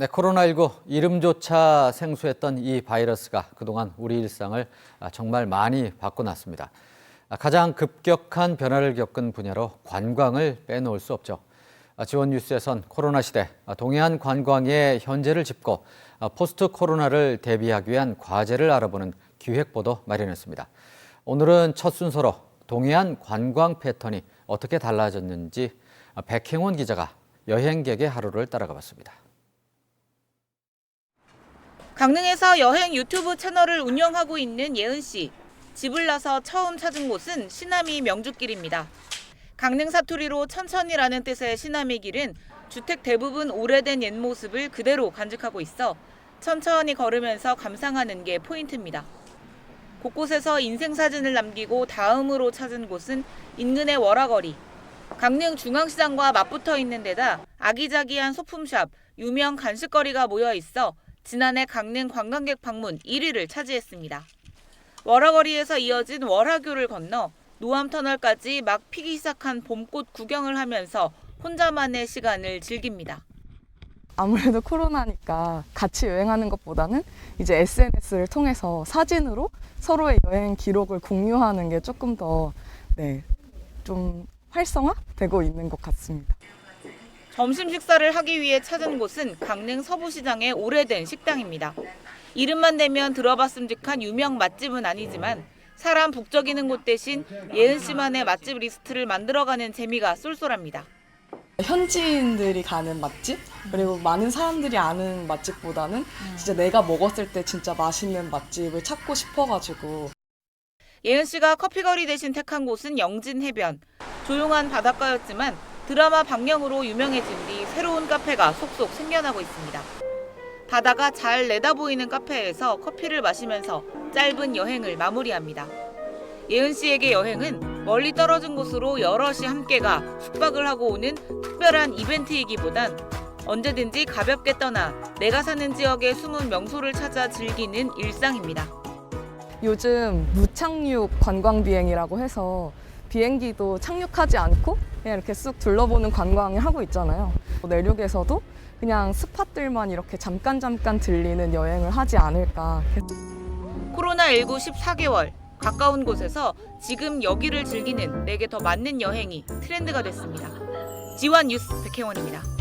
네, 코로나19 이름조차 생소했던 이 바이러스가 그동안 우리 일상을 아, 정말 많이 바꿔놨습니다. 아, 가장 급격한 변화를 겪은 분야로 관광을 빼놓을 수 없죠. 아, 지원 뉴스에선 코로나 시대 아, 동해안 관광의 현재를 짚고 아, 포스트 코로나를 대비하기 위한 과제를 알아보는 기획 보도 마련했습니다. 오늘은 첫 순서로 동해안 관광 패턴이 어떻게 달라졌는지 아, 백행원 기자가 여행객의 하루를 따라가 봤습니다. 강릉에서 여행 유튜브 채널을 운영하고 있는 예은 씨. 집을 나서 처음 찾은 곳은 시나미 명주길입니다. 강릉 사투리로 천천히라는 뜻의 시나미 길은 주택 대부분 오래된 옛 모습을 그대로 간직하고 있어 천천히 걸으면서 감상하는 게 포인트입니다. 곳곳에서 인생 사진을 남기고 다음으로 찾은 곳은 인근의 월화거리. 강릉 중앙시장과 맞붙어 있는 데다 아기자기한 소품샵, 유명 간식거리가 모여 있어 지난해 강릉 관광객 방문 1위를 차지했습니다. 월화거리에서 이어진 월화교를 건너 노암터널까지 막 피기 시작한 봄꽃 구경을 하면서 혼자만의 시간을 즐깁니다. 아무래도 코로나니까 같이 여행하는 것보다는 이제 SNS를 통해서 사진으로 서로의 여행 기록을 공유하는 게 조금 더, 네, 좀 활성화되고 있는 것 같습니다. 점심 식사를 하기 위해 찾은 곳은 강릉 서부시장의 오래된 식당입니다. 이름만 대면 들어봤음직한 유명 맛집은 아니지만 사람 북적이는 곳 대신 예은 씨만의 맛집 리스트를 만들어가는 재미가 쏠쏠합니다. 현지인들이 가는 맛집? 그리고 많은 사람들이 아는 맛집보다는 진짜 내가 먹었을 때 진짜 맛있는 맛집을 찾고 싶어가지고 예은 씨가 커피거리 대신 택한 곳은 영진 해변. 조용한 바닷가였지만 드라마 방영으로 유명해진 뒤 새로운 카페가 속속 생겨나고 있습니다. 바다가 잘 내다보이는 카페에서 커피를 마시면서 짧은 여행을 마무리합니다. 예은 씨에게 여행은 멀리 떨어진 곳으로 여럿이 함께 가 숙박을 하고 오는 특별한 이벤트이기보단 언제든지 가볍게 떠나 내가 사는 지역의 숨은 명소를 찾아 즐기는 일상입니다. 요즘 무착륙 관광 비행이라고 해서 비행기도 착륙하지 않고 그냥 이렇게 쑥 둘러보는 관광을 하고 있잖아요. 내륙에서도 그냥 스팟들만 이렇게 잠깐 잠깐 들리는 여행을 하지 않을까. 코로나19 14개월 가까운 곳에서 지금 여기를 즐기는 내게 더 맞는 여행이 트렌드가 됐습니다. 지원 뉴스 백혜원입니다.